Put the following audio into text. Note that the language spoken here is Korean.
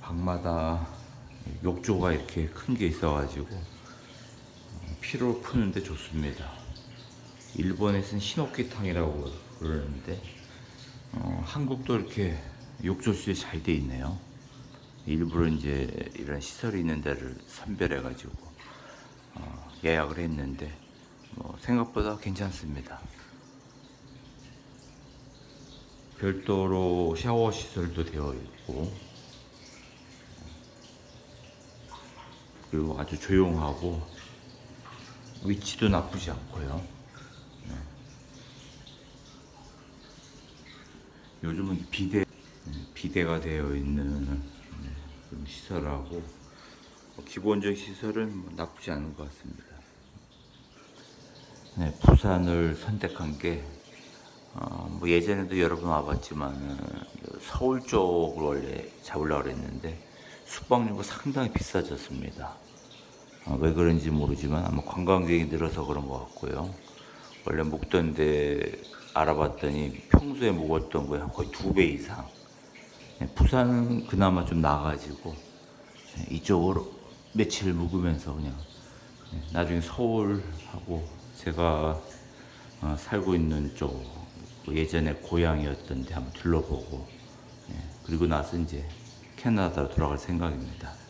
방마다 욕조가 이렇게 큰 게 있어가지고 어, 피로 푸는데 좋습니다. 일본에서는 신옥기탕이라고 그러는데 어, 한국도 이렇게 욕조실이 잘 돼 있네요. 일부러 이제 이런 시설이 있는 데를 선별해가지고 어, 예약을 했는데 뭐 생각보다 괜찮습니다. 별도로 샤워 시설도 되어 있고 그리고 아주 조용하고 위치도 나쁘지 않고요. 네. 요즘은 비대 음, 비대가 되어 있는 네, 시설하고 뭐 기본적 시설은 뭐 나쁘지 않은 것 같습니다. 네, 부산을 선택한 게 어, 뭐 예전에도 여러 번 와봤지만 서울 쪽을 원래 잡으려고 했는데 숙박료가 상당히 비싸졌습니다. 어, 왜 그런지 모르지만 아마 관광객이 늘어서 그런 것 같고요. 원래 묵던데 알아봤더니 평소에 묵었던 거에 거의 두 배 이상. 네, 부산은 그나마 좀 나가지고 네, 이쪽으로 며칠 묵으면서 그냥 네, 나중에 서울하고 제가 어, 살고 있는 쪽그 예전에 고향이었던데 한번 둘러보고 예, 그리고 나서 이제 캐나다로 돌아갈 생각입니다.